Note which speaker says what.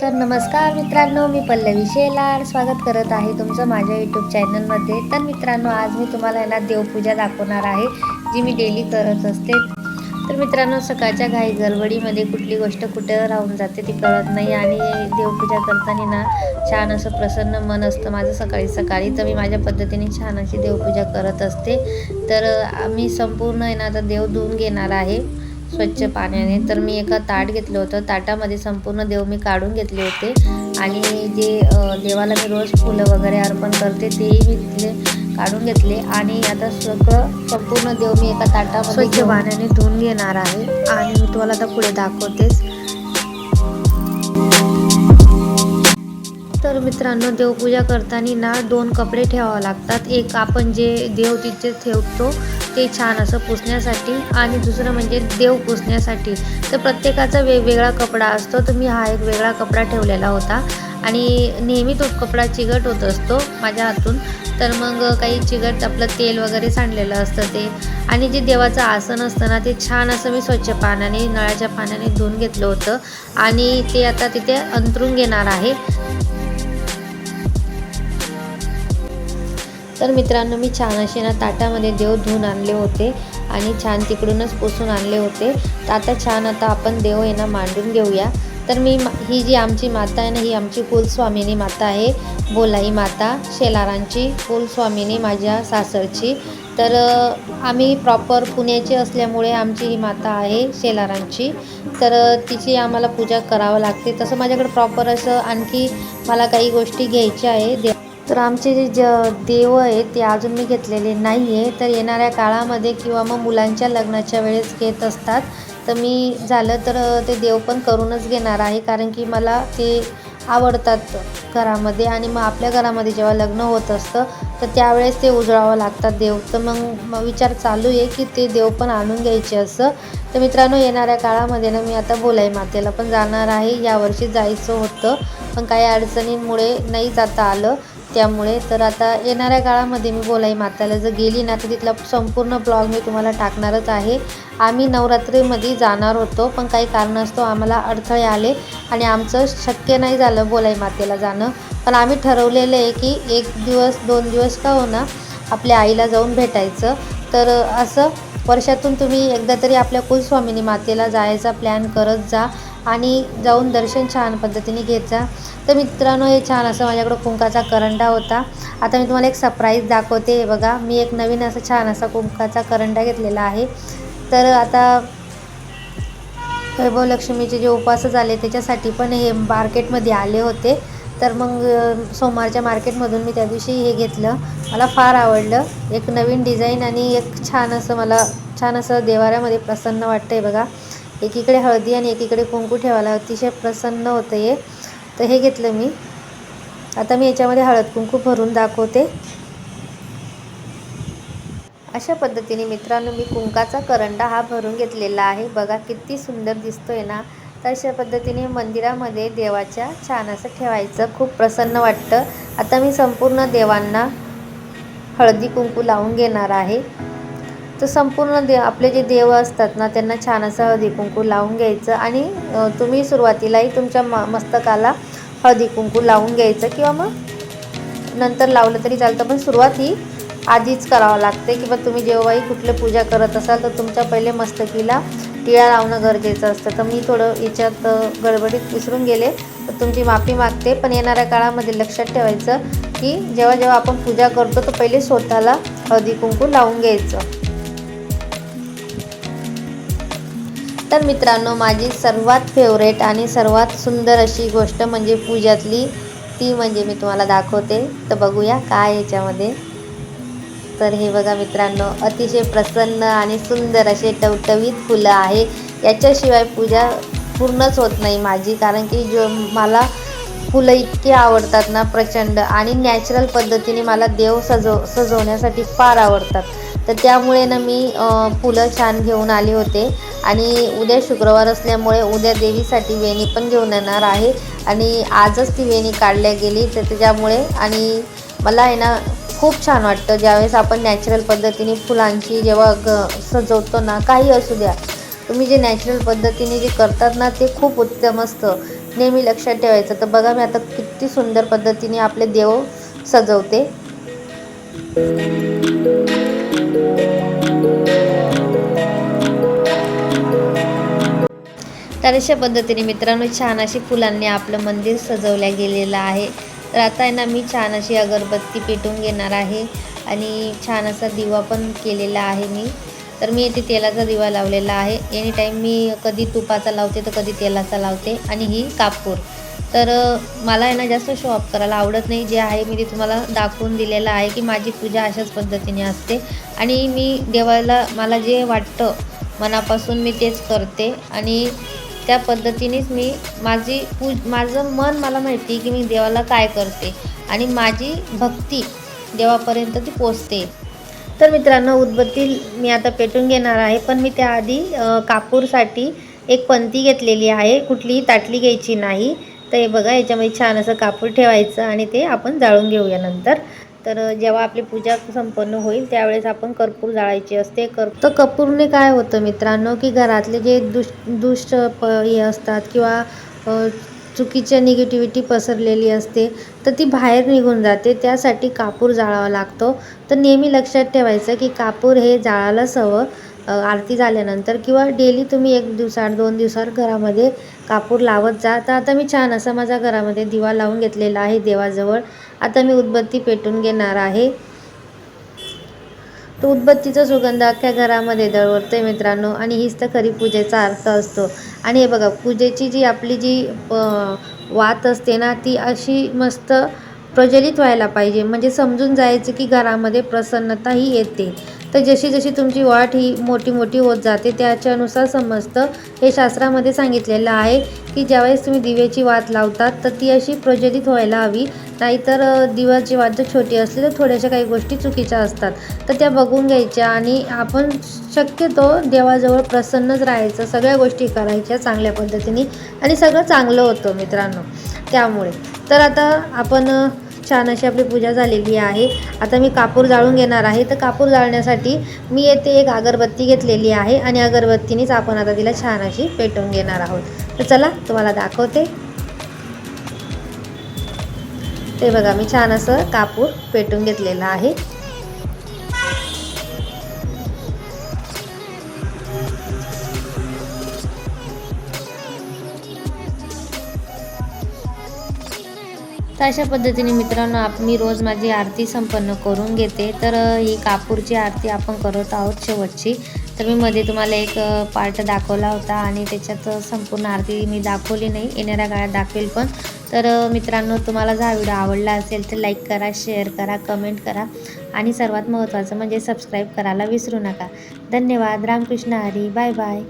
Speaker 1: तर नमस्कार मित्रांनो मी पल्लवी शेलार. स्वागत करत आहे तुमचं माझ्या यूट्यूब चॅनलमध्ये तर मित्रांनो आज मी तुम्हाला आहे ना देवपूजा दाखवणार आहे जी मी डेली करत असते. तर मित्रांनो सकाळच्या घाई गडबडीमध्ये कुठली गोष्ट कुठे राहून जाते ती कळत नाही आणि देवपूजा करताना ना छान असं प्रसन्न मन असतं माझं सकाळी सकाळी. तर मी माझ्या पद्धतीने छान अशी देवपूजा करत असते. तर मी संपूर्ण आहे ना आता देव धुवून घेणार आहे. स्वच्छ पाण्याने. तर मी एका ताट घेतलं होतं. ताटामध्ये संपूर्ण देव मी काढून घेतले होते. आणि जे देवाला मी रोज फुलं वगैरे अर्पण करते तेही मी तिथले काढून घेतले. आणि आता सगळं संपूर्ण देव मी एका ताटामध्ये स्वच्छ पाण्याने धुवून घेणार आहे. आणि मी तुम्हाला आता पुढे दाखवतेच. तर मित्रांनो देवपूजा करताना ना दोन कपडे ठेवावे लागतात. एक आपण जे देव तिथे ठेवतो ते छान असं पुसण्यासाठी आणि दुसरं म्हणजे देव पुसण्यासाठी. तर प्रत्येकाचा वेगवेगळा कपडा असतो तर मी हा एक वेगळा कपडा ठेवलेला होता. आणि नेहमी तो कपडा चिकट होत असतो माझ्या हातून. तर मग काही चिकट आपलं तेल वगैरे सांडलेलं असतं ते. आणि जे देवाचं आसन असतं ना ते छान असं मी स्वच्छ पाण्याने नळाच्या पाण्याने धुवून घेतलं होतं. आणि ते आता तिथे अंतरून घेणार आहे. तर मित्रांनो मी छान असे ना ताटामध्ये देव धुवून आणले होते आणि छान तिकडूनच पुसून आणले होते. तर आता छान आता आपण देव आहे ना मांडून घेऊया. तर मी ही जी आमची माता आहे ना ही आमची कुलस्वामिनी माता आहे बोलाई माता शेलारांची कुलस्वामिनी माझ्या सासरची. तर आम्ही प्रॉपर पुण्याचे असल्यामुळे आमची ही माता आहे शेलारांची. तर तिची आम्हाला पूजा करावं लागते. तसं माझ्याकडे प्रॉपर असं आणखी मला काही गोष्टी घ्यायच्या आहे. दे तर आमचे जे ज देव आहेत ते अजून मी घेतलेले नाही आहे तर येणाऱ्या काळामध्ये किंवा मग मुलांच्या लग्नाच्या वेळेस घेत असतात तर मी झालं तर ते देव पण करूनच घेणार आहे. कारण की मला ते आवडतात घरामध्ये आणि मग आपल्या घरामध्ये जेव्हा लग्न होत असतं तर त्यावेळेस ते उजळावं लागतात देव. तर मग विचार चालू आहे की ते देव पण आणून घ्यायचे असं. तर मित्रांनो येणाऱ्या काळामध्ये ना मी आता बोलाई मातेला पण जाणार आहे. यावर्षी जायचं होतं पण काही अडचणींमुळे नाही जाता आलं. त्यामुळे तर आता येणाऱ्या काळामध्ये मी बोलाई माताला. जर गेली ना तर तिथला संपूर्ण ब्लॉग मी तुम्हाला टाकणारच आहे. आम्ही नवरात्रीमध्ये जाणार होतो पण काही कारणास्तव आम्हाला अडथळे आले आणि आमचं शक्य नाही झालं बोलाई मातेला जाणं. पण आम्ही ठरवलेलं आहे की एक दिवस दोन दिवस का होणार आपल्या आईला जाऊन भेटायचं. तर असं वर्षातून तुम्ही एकदा तरी आपल्या कुलस्वामिनी मातेला जायचा प्लॅन करत जा आणि जाऊन दर्शन छान पद्धतीने घेत जा. तर मित्रांनो हे छान असं माझ्याकडं कुंकाचा करंडा होता. आता मी तुम्हाला एक सरप्राईज दाखवते. हे बघा मी एक नवीन असं छान असा कुंकाचा करंडा घेतलेला आहे. तर आता वैभव लक्ष्मीचे जे उपवास झाले त्याच्यासाठी पण हे मार्केटमध्ये आले होते. तर मग सोमवारच्या मार्केटमधून मी त्या दिवशी हे घेतलं. मला फार आवडलं. एक नवीन डिझाईन आणि एक छान असं मला छान असं देवाऱ्यामध्ये प्रसन्न वाटतं आहे बघा. एकीकडे हळदी आणि एकीकडे कुंकू ठेवायला अतिशय प्रसन्न होतं हे. तर हे घेतलं मी. आता मी याच्यामध्ये हळद कुंकू भरून दाखवते. अशा पद्धतीने मित्रांनो मी कुंकाचा करंडा हा भरून घेतलेला आहे. बघा किती सुंदर दिसतोय ना? तर अशा पद्धतीने मंदिरामध्ये देवाच्या छान असं ठेवायचं खूप प्रसन्न वाटतं. आता मी संपूर्ण देवांना हळदी कुंकू लावून घेणार आहे. तर संपूर्ण दे आपले जे देव असतात ना त्यांना छान असं हळदी कुंकू लावून घ्यायचं आणि तुम्ही सुरुवातीलाही तुमच्या म मस्तकाला हळदी कुंकू लावून घ्यायचं किंवा मग नंतर लावलं तरी चालतं. पण सुरुवात ही आधीच करावं लागते किंवा तुम्ही जेव्हाही कुठले पूजा करत असाल तर तुमच्या पहिले मस्तकीला टिळा लावणं गरजेचं असतं. तर मी थोडं याच्यात गडबडीत विसरून गेले तर तुमची माफी मागते. पण येणाऱ्या काळामध्ये लक्षात ठेवायचं की जेव्हा जेव्हा आपण पूजा करतो तर पहिले स्वतःला हळदी कुंकू लावून घ्यायचं. तर मित्रांनो माझी सर्वात फेवरेट आणि सर्वात सुंदर अशी गोष्ट म्हणजे पूजातली ती म्हणजे मी तुम्हाला दाखवते. तर बघूया काय याच्यामध्ये. तर हे बघा मित्रांनो अतिशय प्रसन्न आणि सुंदर असे टवटवीत फुलं आहे. याच्याशिवाय पूजा पूर्णच होत नाही माझी कारण की जो मला फुलं इतकी आवडतात ना प्रचंड आणि नॅचरल पद्धतीने मला देव सजव सजवण्यासाठी फार आवडतात. तर त्यामुळे ना मी फुलं छान घेऊन आले होते. आणि उद्या शुक्रवार असल्यामुळे उद्या देवीसाठी वेणी पण घेऊन येणार आहे. आणि आजच ती वेणी काढल्या गेली तर त्याच्यामुळे आणि मला आहे ना खूप छान वाटतं. ज्यावेळेस आपण नॅचरल पद्धतीने फुलांची जेव्हा ग सजवतो ना काही असू द्या तुम्ही जे नॅचरल पद्धतीने जे करतात ना ते खूप उत्तम असतं. नेहमी लक्षात ठेवायचं. तर बघा मी आता किती सुंदर पद्धतीने आपले देव सजवते. तर अशा पद्धतीने मित्रांनो छान अशी फुलांनी आपलं मंदिर सजवलं गेलेलं आहे. तर आता आहे ना मी छान अशी अगरबत्ती पेटून घेणार आहे आणि छान असा दिवा पण केलेला आहे मी. तर मी इथे तेलाचा दिवा लावलेला आहे. एनी टाईम मी कधी तुपाचा लावते तर कधी तेलाचा लावते आणि ही कापूर. तर मला आहे ना जास्त शो ऑफ करायला आवडत नाही. जे आहे मी ते तुम्हाला दाखवून दिलेलं आहे की माझी पूजा अशाच पद्धतीने असते. आणि मी देवाला मला जे वाटतं मनापासून मी तेच करते. आणि त्या पद्धतीनेच मी माझी पूज माझं मन मला माहिती की मी देवाला काय करते. आणि माझी भक्ती देवापर्यंत ती पोचते. तर मित्रांनो उदबत्ती मी आता पेटून घेणार आहे. पण मी त्याआधी कापूरसाठी एक पंती घेतलेली आहे. कुठलीही ताटली घ्यायची नाही. तर हे बघा याच्यामध्ये छान असं कापूर ठेवायचं आणि ते आपण जाळून घेऊया नंतर. तर जेव्हा आपली पूजा संपन्न होईल त्यावेळेस आपण कर्पूर जाळायची असते. कर तर कपूरने काय होतं मित्रांनो की घरातले जे दुष दुष्ट प हे असतात किंवा चुकीच्या निगेटिव्हिटी पसरलेली असते तर ती बाहेर निघून जाते. त्यासाठी कापूर जाळावा लागतो. तर नेहमी लक्षात ठेवायचं की कापूर हे जाळायलाच हवं आरती झाल्यानंतर किंवा डेली तुम्ही एक दिवसाआड दोन दिवसाआड घरामध्ये कापूर लावत जा. तर आता मी छान असा माझ्या घरामध्ये दिवा लावून घेतलेला आहे देवाजवळ. आता मी उदबत्ती पेटून घेणार आहे. तो उदबत्तीचा सुगंध अख्ख्या घरामध्ये दळवळतोय मित्रांनो. आणि हीच तर खरी पूजेचा अर्थ असतो. आणि हे बघा पूजेची जी आपली जी वात असते ना ती अशी मस्त प्रज्वलित व्हायला पाहिजे. म्हणजे समजून जायचं की घरामध्ये प्रसन्नता ही येते. तर जशी जशी तुमची वाट ही मोठी मोठी होत जाते त्याच्यानुसार समजतं हे शास्त्रामध्ये सांगितलेलं आहे की ज्यावेळेस तुम्ही दिव्याची वात लावतात तर ती अशी प्रज्वलित व्हायला हवी. नाहीतर दिव्याची वात जर छोटी असली तर थोड्याशा काही गोष्टी चुकीच्या असतात. तर त्या बघून घ्यायच्या आणि आपण शक्यतो देवाजवळ प्रसन्नच राहायचं सगळ्या गोष्टी करायच्या चांगल्या पद्धतीने आणि सगळं चांगलं होतं मित्रांनो त्यामुळे. तर आता आपण छान अशी आपली पूजा झालेली आहे. आता मी कापूर जाळून घेणार आहे. तर कापूर जाळण्यासाठी मी येथे एक अगरबत्ती घेतलेली आहे आणि अगरबत्तीनेच आपण आता तिला छान अशी पेटवून घेणार आहोत. तर चला तुम्हाला दाखवते. ते बघा मी छान असं कापूर पेटून घेतलेलं आहे. तर अशा पद्धतीने मित्रांनो आप मी रोज माझी आरती संपन्न करून घेते. तर ही कापूरची आरती आपण करत आहोत शेवटची. तर मी मध्ये तुम्हाला एक पार्ट दाखवला होता आणि त्याच्यात संपूर्ण आरती मी दाखवली नाही. येणाऱ्या काळात दाखवेल पण. तर मित्रांनो तुम्हाला जर हा व्हिडिओ आवडला असेल तर लाईक करा शेअर करा कमेंट करा. आणि सर्वात महत्त्वाचं म्हणजे सबस्क्राईब करायला विसरू नका. धन्यवाद. रामकृष्ण हरी. Bye bye